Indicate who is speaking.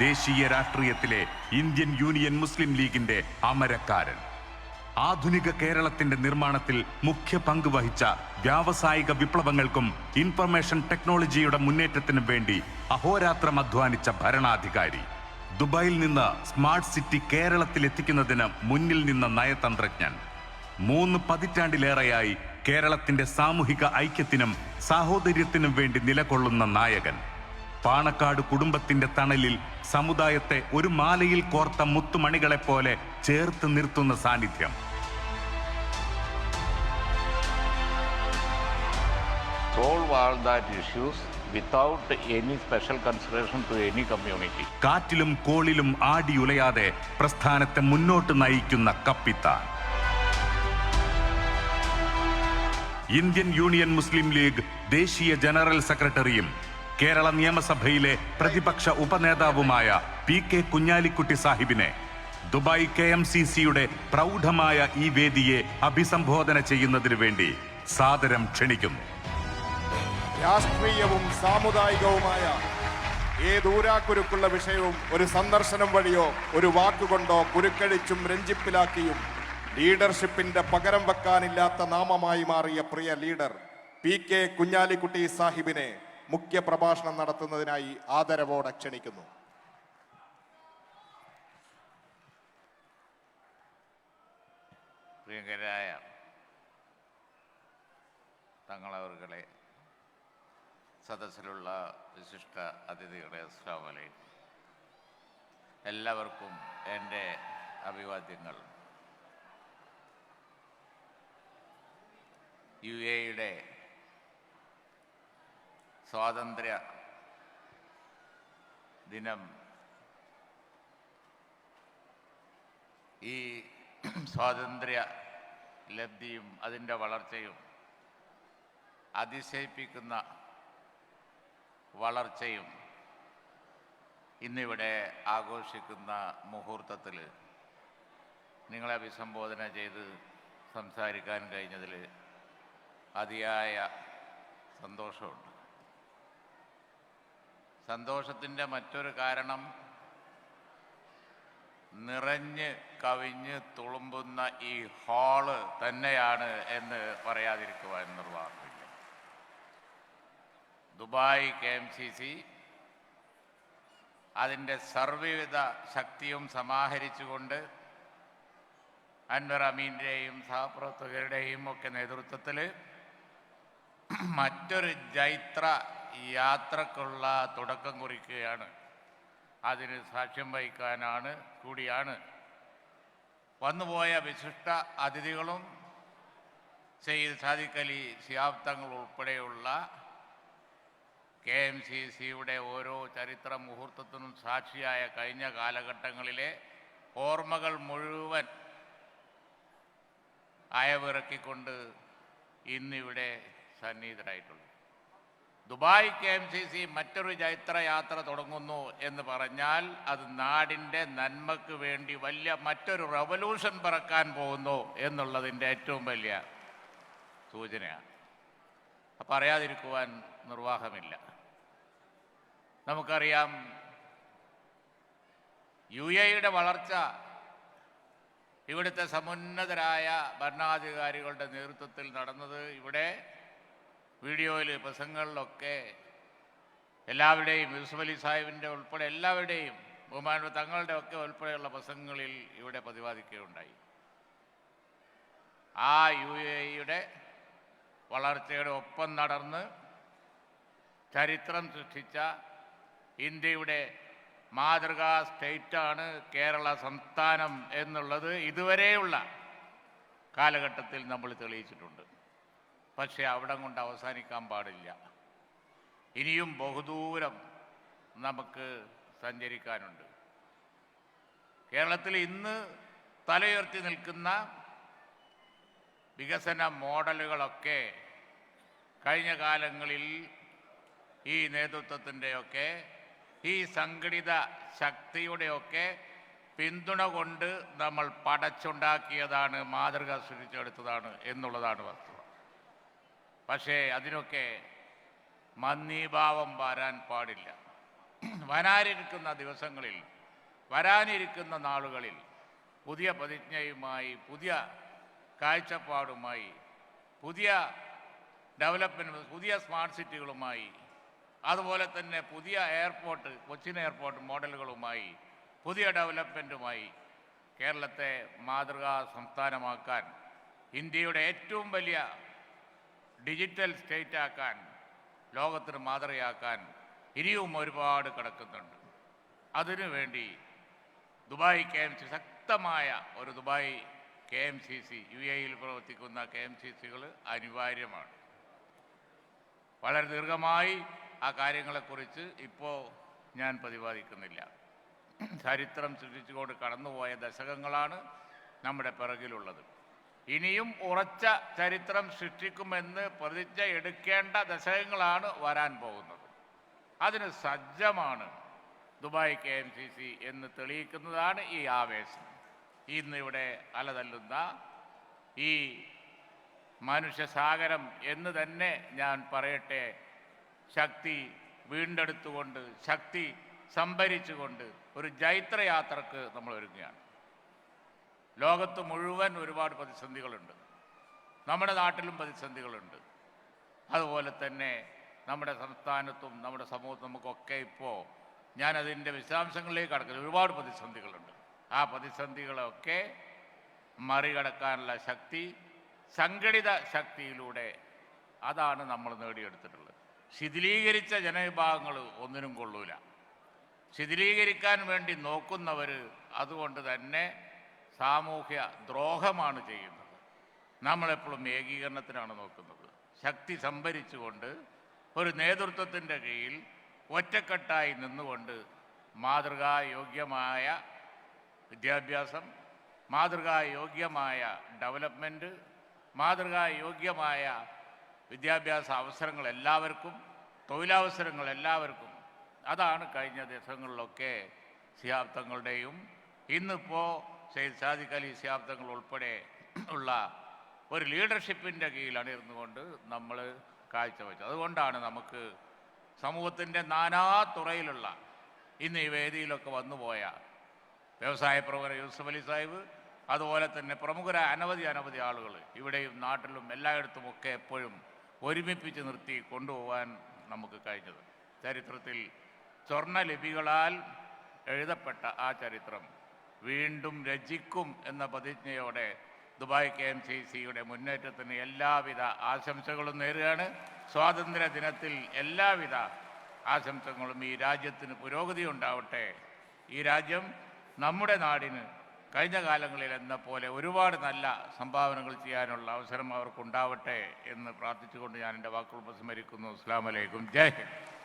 Speaker 1: ദേശീയ രാഷ്ട്രീയത്തിലെ Indian Union മുസ്ലിം ലീഗിന്റെ അമരക്കാരൻ. ആധുനിക കേരളത്തിന്റെ നിർമ്മാണത്തിൽ മുഖ്യ പങ്ക് വഹിച്ച വ്യാവസായിക വിപ്ലവങ്ങൾക്കും ഇൻഫർമേഷൻ ടെക്നോളജിയുടെ മുന്നേറ്റത്തിനും വേണ്ടി അഹോരാത്രം അധ്വാനിച്ച ഭരണാധികാരി. ദുബായിൽ നിന്ന് സ്മാർട്ട് സിറ്റി കേരളത്തിൽ എത്തിക്കുന്നതിന് മുന്നിൽ നിന്ന നയതന്ത്രജ്ഞൻ. മൂന്ന് പതിറ്റാണ്ടിലേറെയായി കേരളത്തിന്റെ സാമൂഹിക ഐക്യത്തിനും സാഹോദര്യത്തിനും വേണ്ടി നിലകൊള്ളുന്ന നായകൻ. പാണക്കാട് കുടുംബത്തിന്റെ തണലിൽ സമുദായത്തെ ഒരു മാലയിൽ കോർത്ത മുത്തുമണികളെപ്പോലെ ചേർത്ത് നിർത്തുന്ന സാന്നിധ്യം
Speaker 2: solve all that issues without any special consideration to any community.
Speaker 1: കാറ്റിലും കോളിലും ആടിയുലയാതെ പ്രസ്ഥാനത്തെ മുന്നോട്ട് നയിക്കുന്ന കപ്പിത്താൻ ഇന്ത്യൻ യൂണിയൻ മുസ്ലിം ലീഗ് ദേശീയ ജനറൽ സെക്രട്ടറിയും കേരള നിയമസഭയിലെ പ്രതിപക്ഷ ഉപനേതാവുമായ പി കെ കുഞ്ഞാലിക്കുട്ടി സാഹിബിനെ ദുബായ് കെ എം സി സിയുടെ പ്രൗഢമായ ഈ വേദിയെ അഭിസംബോധന ചെയ്യുന്നതിനു വേണ്ടി സാദരം ക്ഷണിക്കുന്നു
Speaker 3: രാഷ്ട്രീയവും സാമുദായികവുമായ ഏതൂരാക്കുരുക്കുള്ള വിഷയവും ഒരു സന്ദർശനം വഴിയോ ഒരു വാക്കുകൊണ്ടോ കുരുക്കഴിച്ചും രഞ്ജിപ്പിലാക്കിയും ലീഡർഷിപ്പിന്റെ പകരം വെക്കാനില്ലാത്ത നാമമായി മാറിയ പ്രിയ ലീഡർ പി കെ കുഞ്ഞാലിക്കുട്ടി സാഹിബിനെ മുഖ്യ പ്രഭാഷണം നടത്തുന്നതിനായി ആദരവോടെ ക്ഷണിക്കുന്നു.
Speaker 2: പ്രിയങ്കരായ തങ്ങളവർകളെ സദസ്സിലുള്ള വിശിഷ്ട അതിഥികളെ അസ്ലാമലൈ എല്ലാവർക്കും എന്റെ അഭിവാദ്യങ്ങൾ. യു എയുടെ സ്വാതന്ത്ര്യ ദിനം. ഈ സ്വാതന്ത്ര്യ ലബ്ധിയും അതിന്റെ വളർച്ചയും അതിശയിപ്പിക്കുന്ന വളർച്ചയും ഇന്നിവിടെ ആഘോഷിക്കുന്ന മുഹൂർത്തത്തിൽ നിങ്ങളെ അഭിസംബോധന ചെയ്ത് സംസാരിക്കാൻ കഴിഞ്ഞതിൽ അതിയായ സന്തോഷമുണ്ട്. സന്തോഷത്തിന്റെ മറ്റൊരു കാരണം നിറഞ്ഞ് കവിഞ്ഞ് തുളുമ്പുന്ന ഈ ഹാൾ തന്നെയാണ് എന്ന് പറയാതിരിക്കുവാൻ നിർവാഹമില്ല. Dubai K M C C അതിന്റെ സർവവിധ ശക്തിയും സമാഹരിച്ചുകൊണ്ട് അൻവർ അമീന്റെയും സഹപ്രവർത്തകരുടെയും ഒക്കെ നേതൃത്വത്തിൽ മറ്റൊരു ജൈത്ര യാത്രക്കുള്ള തുടക്കം കുറിക്കുകയാണ്. അതിന് സാക്ഷ്യം വഹിക്കാനാണ് കൂടിയാണ്. വന്നുപോയ വിശിഷ്ട അതിഥികളും സെയ്ദ് സാദിഖ് അലി ശിഹാബ് തങ്ങൾ ഉൾപ്പെടെയുള്ള കെ എം സി സിയുടെ ഓരോ ചരിത്ര മുഹൂർത്തത്തിനും സാക്ഷിയായ കഴിഞ്ഞ കാലഘട്ടങ്ങളിലെ ഓർമ്മകൾ മുഴുവൻ അയവിറക്കിക്കൊണ്ട് ഇന്നിവിടെ സന്നിഹിതരായിട്ടുള്ളൂ Dubai K M C C മറ്റൊരു ചൈത്രയാത്ര തുടങ്ങുന്നു എന്ന് പറഞ്ഞാൽ അത് നാടിന്റെ നന്മക്ക് വേണ്ടി വലിയ മറ്റൊരു റവല്യൂഷൻ പിറക്കാൻ പോകുന്നു എന്നുള്ളതിന്റെ ഏറ്റവും വലിയ സൂചനയാണ്. അപ്പം അറിയാതിരിക്കുവാൻ നിർവാഹമില്ല. നമുക്കറിയാം യു എയുടെ വളർച്ച ഇവിടുത്തെ സമുന്നതരായ ഭരണാധികാരികളുടെ നേതൃത്വത്തിൽ നടന്നത് ഇവിടെ വീഡിയോയിൽ പ്രസംഗങ്ങളിലൊക്കെ എല്ലാവരുടെയും യൂസുഫ് അലി സാഹിബിന്റെ ഉൾപ്പെടെ എല്ലാവരുടെയും ബഹുമാന തങ്ങളുടെ ഒക്കെ ഉൾപ്പെടെയുള്ള പ്രസംഗങ്ങളിൽ ഇവിടെ പ്രതിപാദിക്കുകയുണ്ടായി. ആ യു എയുടെ വളർച്ചയുടെ ഒപ്പം നടന്ന് ചരിത്രം സൃഷ്ടിച്ച ഇന്ത്യയുടെ മാതൃകാ സ്റ്റേറ്റാണ് കേരള സംസ്ഥാനം എന്നുള്ളത് ഇതുവരെയുള്ള കാലഘട്ടത്തിൽ നമ്മൾ തെളിയിച്ചിട്ടുണ്ട്. പക്ഷേ അവിടം കൊണ്ട് അവസാനിക്കാൻ പാടില്ല. ഇനിയും ബഹുദൂരം നമുക്ക് സഞ്ചരിക്കാനുണ്ട്. കേരളത്തിൽ ഇന്ന് തലയുയർത്തി നിൽക്കുന്ന വികസന മോഡലുകളൊക്കെ കഴിഞ്ഞ കാലങ്ങളിൽ ഈ നേതൃത്വത്തിന്റെയൊക്കെ ഈ സംഘടിത ശക്തിയുടെയൊക്കെ പിന്തുണ കൊണ്ട് നമ്മൾ പടച്ചുണ്ടാക്കിയതാണ് മാതൃക സൃഷ്ടിച്ചെടുത്തതാണ് എന്നുള്ളതാണ് വസ്തുത. പക്ഷേ അതിനൊക്കെ മന്ദീഭാവം വരാൻ പാടില്ല. വരാനിരിക്കുന്ന ദിവസങ്ങളിൽ വരാനിരിക്കുന്ന നാളുകളിൽ പുതിയ പ്രതിജ്ഞയുമായി പുതിയ കാഴ്ചപ്പാടുമായി പുതിയ ഡെവലപ്മെന്റ് പുതിയ സ്മാർട്ട് സിറ്റികളുമായി അതുപോലെ തന്നെ പുതിയ എയർപോർട്ട് കൊച്ചിൻ എയർപോർട്ട് മോഡലുകളുമായി പുതിയ ഡെവലപ്മെന്റുമായി കേരളത്തെ മാതൃകാ സംസ്ഥാനമാക്കാൻ ഇന്ത്യയുടെ ഏറ്റവും വലിയ ഡിജിറ്റൽ സ്റ്റേറ്റ് ആക്കാൻ ലോകത്തിന് മാതൃകയാക്കാൻ ഇനിയും ഒരുപാട് കിടക്കുന്നുണ്ട്. അതിനുവേണ്ടി ദുബായ് കെ എം സി ശക്തമായ ഒരു Dubai K M C C U എയിൽ പ്രവർത്തിക്കുന്ന കെ എം സി സികൾ അനിവാര്യമാണ്. വളരെ ദീർഘമായി ആ കാര്യങ്ങളെക്കുറിച്ച് ഇപ്പോൾ ഞാൻ പ്രതിപാദിക്കുന്നില്ല. ചരിത്രം സൃഷ്ടിച്ചുകൊണ്ട് കടന്നുപോയ ദശകങ്ങളാണ് നമ്മുടെ പിറകിലുള്ളത്. ഇനിയും ഉറച്ച ചരിത്രം സൃഷ്ടിക്കുമെന്ന് പ്രതിജ്ഞ എടുക്കേണ്ട ദശകങ്ങളാണ് വരാൻ പോകുന്നത്. അതിന് സജ്ജമാണ് Dubai K M C C എന്ന് തെളിയിക്കുന്നതാണ് ഈ ആവേശം. ഇന്നിവിടെ അലതല്ലുന്ന ഈ മനുഷ്യസാഗരം എന്ന് തന്നെ ഞാൻ പറയട്ടെ ശക്തി വീണ്ടെടുത്തുകൊണ്ട് ശക്തി സംഭരിച്ചുകൊണ്ട് ഒരു ജൈത്രയാത്രക്ക് നമ്മൾ ഒരുങ്ങുകയാണ് ലോകത്ത് മുഴുവൻ ഒരുപാട് പ്രതിസന്ധികളുണ്ട്. നമ്മുടെ നാട്ടിലും പ്രതിസന്ധികളുണ്ട്. അതുപോലെ തന്നെ നമ്മുടെ സംസ്ഥാനത്തും നമ്മുടെ സമൂഹത്തും നമുക്കൊക്കെ ഇപ്പോൾ ഞാനതിന്റെ വിശദാംശങ്ങളിലേക്ക് കടക്കുന്നത് ഒരുപാട് പ്രതിസന്ധികളുണ്ട്. ആ പ്രതിസന്ധികളൊക്കെ മറികടക്കാനുള്ള ശക്തി സംഘടിത ശക്തിയിലൂടെ അതാണ് നമ്മൾ നേടിയെടുത്തിട്ടുള്ളത്. ശിഥിലീകരിച്ച ജനവിഭാഗങ്ങൾ ഒന്നിനും കൊള്ളൂല. ശിഥിലീകരിക്കാൻ വേണ്ടി നോക്കുന്നവർ അതുകൊണ്ട് തന്നെ സാമൂഹ്യ ദ്രോഹമാണ് ചെയ്യുന്നത്. നമ്മളെപ്പോഴും ഏകീകരണത്തിനാണ് നോക്കുന്നത്. ശക്തി സംഭരിച്ചുകൊണ്ട് ഒരു നേതൃത്വത്തിന്റെ കീഴിൽ ഒറ്റക്കെട്ടായി നിന്നുകൊണ്ട് മാതൃകായോഗ്യമായ വിദ്യാഭ്യാസം മാതൃകായോഗ്യമായ ഡെവലപ്മെന്റ് മാതൃകായോഗ്യമായ വിദ്യാഭ്യാസ അവസരങ്ങൾ എല്ലാവർക്കും തൊഴിലവസരങ്ങൾ എല്ലാവർക്കും. അതാണ് കഴിഞ്ഞ ദിവസങ്ങളിലൊക്കെ സിയാബ്ദങ്ങളുടെയും ഇന്നിപ്പോൾ സെയ്ദ് സാദിഖ് അലി സിയാബ്ദങ്ങൾ ഉൾപ്പെടെ ഉള്ള ഒരു ലീഡർഷിപ്പിന്റെ കീഴിലാണ് ഇരുന്നുകൊണ്ട് നമ്മൾ കാഴ്ചവെച്ചത് അതുകൊണ്ടാണ് നമുക്ക് സമൂഹത്തിന്റെ നാനാ തുറയിലുള്ള ഇന്ന് ഈ വേദിയിലൊക്കെ വന്നുപോയ വ്യവസായ പ്രമുഖർ യൂസഫ് അലി സാഹിബ് അതുപോലെ തന്നെ പ്രമുഖരായ അനവധി അനവധി ആളുകൾ ഇവിടെയും നാട്ടിലും എല്ലായിടത്തുമൊക്കെ എപ്പോഴും ഒരുമിപ്പിച്ച് നിർത്തി കൊണ്ടുപോകാൻ നമുക്ക് കഴിഞ്ഞത്. ചരിത്രത്തിൽ സ്വർണലിപികളാൽ എഴുതപ്പെട്ട ആ ചരിത്രം വീണ്ടും രചിക്കും എന്ന പ്രതിജ്ഞയോടെ ദുബായ് കെ എം സി സിയുടെ മുന്നേറ്റത്തിന് എല്ലാവിധ ആശംസകളും നേരുകയാണ്. സ്വാതന്ത്ര്യ ദിനത്തിൽ എല്ലാവിധ ആശംസകളും ഈ രാജ്യത്തിന് പുരോഗതി ഉണ്ടാവട്ടെ. ഈ രാജ്യം നമ്മുടെ നാടിന് കഴിഞ്ഞ കാലങ്ങളിൽ എന്ന പോലെ ഒരുപാട് നല്ല സംഭാവനകൾ ചെയ്യാനുള്ള അവസരം അവർക്കുണ്ടാവട്ടെ എന്ന് പ്രാർത്ഥിച്ചുകൊണ്ട് ഞാൻ എന്റെ വാക്കുകൾ ഉപസ്മരിക്കുന്നു അസ്സാം വലൈക്കും ജയ് ഹിന്ദ്.